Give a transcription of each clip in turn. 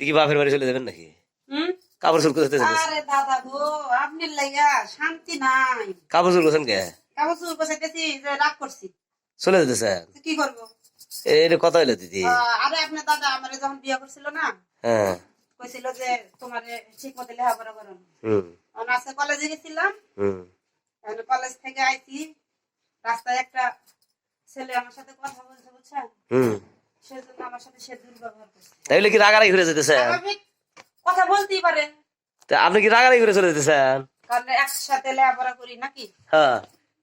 কি বাপের বাড়ি চলে যাবেন নাকি? কাপড় চুল করতে আরে দাদা গো আপনি লাইয়া শান্তি নাই। কাপড় চুল করছেন কে? চুর বসাইতেছি যে রাগ করছি। চলে কি করব? এটা কথা হইল দিদি। আরে আপনার দাদা আমার যখন বিয়ে করছিল না হ্যাঁ। কইছিল যে তোমার ঠিক মতো লেখাপড়া করো। হুম। আজকে কলেজে গেছিলাম। হুম। কলেজ থেকে আইছি। রাস্তায় একটা ছেলে আমার সাথে কথা বলছে বুঝছেন? হুম। সেজন্য আমার সাথে সে দুর্ব্যবহার করছে। তাইলে কি রাগারাগি ঘুরে যেতেছেন? কথা বলতেই পারে তা আপনি কি রাগারাগি ঘুরে চলে যেতেছেন? কারণ একসাথে লেখাপড়া করি নাকি? হ্যাঁ।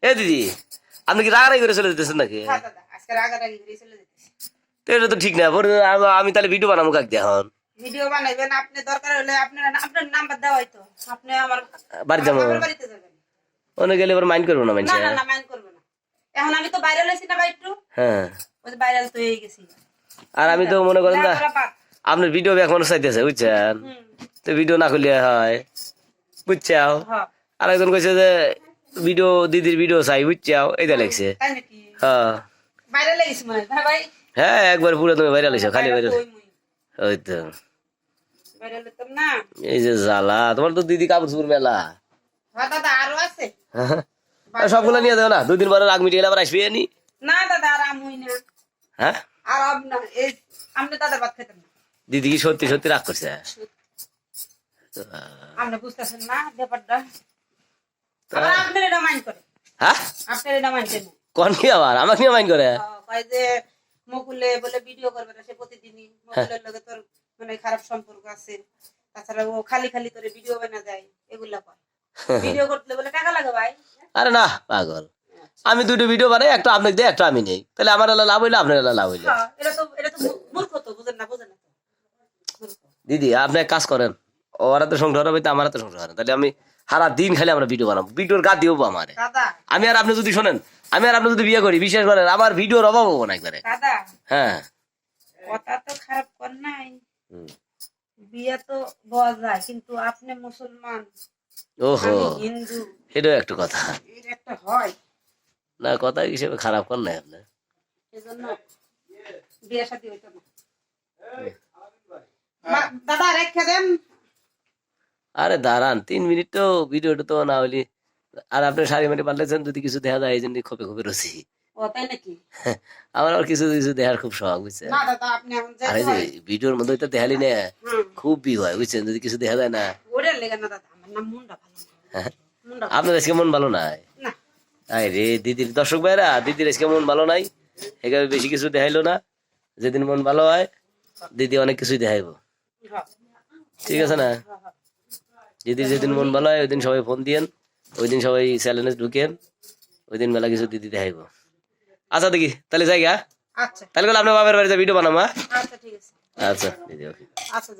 এ দিদি আপনি কি রাগারাগি ঘুরে চলে যেতেছেন নাকি? হ্যাঁ দাদা আজকে রাগারাগি করে চলে যেতেছি। তো এটা তো ঠিক না আমি তাহলে ভিডিও বানাবো কাক এখন? ভিডিও বানাইবেন আপনি দরকার হলে আপনার আপনার নাম্বার দেওয়া হয়তো আপনি আমার বাড়ি যাব। বাড়িতে যাবেন। অনেক গেলে এবার মাইন্ড করব না মানুষ না না মাইন্ড করব না। এখন আমি তো ভাইরাল হয়েছি না ভাই একটু। হ্যাঁ। ভাইরাল তো হয়ে গেছি। আর আমি তো মনে করেন না আপনার ভিডিও ব্যাক মানুষ চাইতেছে বুঝছেন? তো ভিডিও না করলে হয় বুঝছাও? হ্যাঁ আর একজন কইছে যে ভিডিও দিদির ভিডিও চাই বুঝছাও? এইটা লাগছে হ্যাঁ। হয় হ্যাঁ একবার পুরো তুমি ভাইরাল হয়েছো খালি ভাইরাল ওই তো। এই যে জ্বালা তোমার তো দিদি কাপড় চুপুর মেলা। হ্যাঁ হ্যাঁ। সবগুলো নিয়ে দেও না দুদিন পরে রাগ মিটিয়ে আবার আসবি নি না দাদা আর আমুই না। হ্যাঁ? আর এই আপনি দাদা ভাত খেতেন না। দিদি কি সত্যি সত্যি রাগ করছে? আপনি বুঝতেছেন না ব্যাপারটা? আবার আপনার এটা মাইন্ড করে। হ্যাঁ? আপনার এটা মাইন্ড করে। কোন কি আবার? আমাকে নিয়ে মাইন্ড করে? কয় যে মুকুলে বলে ভিডিও করবে না সে প্রতিদিনই। মুকুলের লগে তোর মানে খারাপ সম্পর্ক আছে। তাছাড়া ও খালি খালি করে ভিডিও বানা যায় এগুলা কয়। ভিডিও করতে বলে টাকা লাগে ভাই। আরে না পাগল। আমি দুটো ভিডিও বানাই একটা আপনাকে দেয় একটা আমি নেই। তাহলে আমার এলা লাভ হইলে আপনার এলা লাভ হইলে। এটা এটা। দিদি আপনি কাজ করেন। ওরা তো সংসার হবে তো আমার তো সংসার হবে তাহলে আমি সারা দিন খালি আমরা ভিডিও বানাবো। ভিডিওর গা দিও আমার। আমি আর আপনি যদি শোনেন আমি আর আপনি যদি বিয়ে করি বিশ্বাস করেন আমার ভিডিওর অভাব হব না একবারে। হ্যাঁ। কথা তো খারাপ কর নাই। বিয়ে তো বলা যায় কিন্তু আপনি মুসলমান। ওহো। হিন্দু। এটাও একটু কথা। এর একটা হয়। না কথা হিসেবে খারাপ কর নাই আপনি এজন্য বিয়ে শাদী হইতো না। মা- দাদা রেখে দেন। আরে দাঁড়ান তিন মিনিট তো ভিডিওটা তো না হইলি আর আপনি শাড়ি মারি পাল্টেছেন যদি কিছু দেখা যায় এই জন্য খোপে খোপে রসি আমার আর কিছু কিছু দেখার খুব শখ বুঝছেন? আরে যে ভিডিওর মধ্যে তো দেখালি না খুব বি হয় বুঝছেন? যদি কিছু দেখা যায় না। আপনার আজকে মন ভালো নাই? রে দিদির দর্শক ভাইরা দিদির আজকে মন ভালো নাই এখানে বেশি কিছু দেখাইলো না। যেদিন মন ভালো হয় দিদি অনেক কিছুই দেখাইবো। ঠিক আছে না। দিদির যেদিন মন ভালো হয় ওই দিন সবাই ফোন দিয়েন ওই দিন সবাই চ্যালেঞ্জ ঢুকেন ওই দিন মেলা কিছু দিদি দেখাইবো। আচ্ছা দেখি তাহলে যাই গা। আচ্ছা। তাহলে আপনার বাবার বাড়িতে ভিডিও বানাবো হ্যাঁ? আচ্ছা আচ্ছা দিদি ওকে আচ্ছা